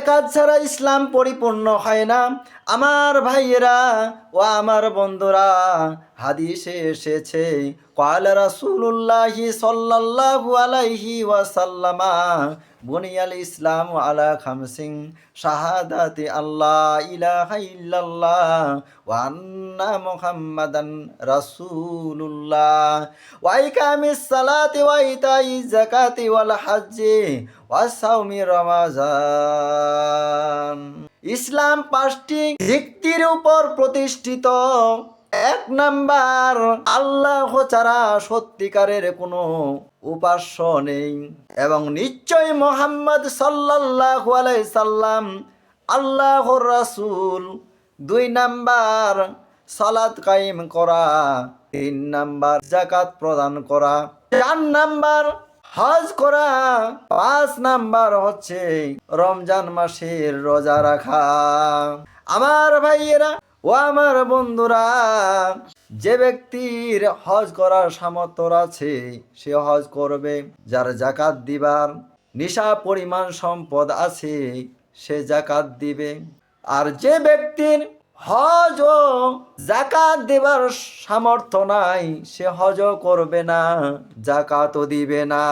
একাজ ছাড়া ইসলাম পরিপূর্ণ হয় না। আমার ভাইয়েরা ও আমার বন্ধুরা, হাদিসে এসেছে কয়লা রাসুল্লাহি সাল্লাল্লাহু আলাইহি ওয়াসাল্লামা, বুনিয়াল ইসলাম আলা খামসিং শাহাদাতি আল্লাহ ইলাহা ইল্লাল্লাহ ওয়া আন্না মুহাম্মাদান রাসূলুল্লাহ। ওয়া ইকামিস সালাতি ওয়া ইতাইজ ওয়াল হজ্জি ওয়া রমাজান। ইসলাম পাঁচটি ভিত্তির উপর প্রতিষ্ঠিত। এক নাম্বার, আল্লাহ ছাড়া সত্যিকারের কোনো উপাস্য নেই। এবং নিশ্চয় মোহাম্মদ সাল্লাল্লাহু আলাইহি সাল্লাম আল্লাহর রাসূল। দুই নাম্বার, সালাত কায়েম করা। তিন নাম্বার জাকাত প্রদান করা। চার নাম্বার হজ করা পাঁচ নাম্বার হচ্ছে রমজান মাসের রোজা রাখা। আমার ভাইয়েরা ও আমার বন্ধুরা, যে ব্যক্তির হজ করার সামর্থ্য আছে, সে হজ করবে। যার জাকাত দিবার নিশা পরিমাণ সম্পদ আছে, সে জাকাত দিবে। আর যে ব্যক্তির হজ জাকাত দেবার সামর্থ্য নাই সে হজ করবে না জাকাতও দিবে না।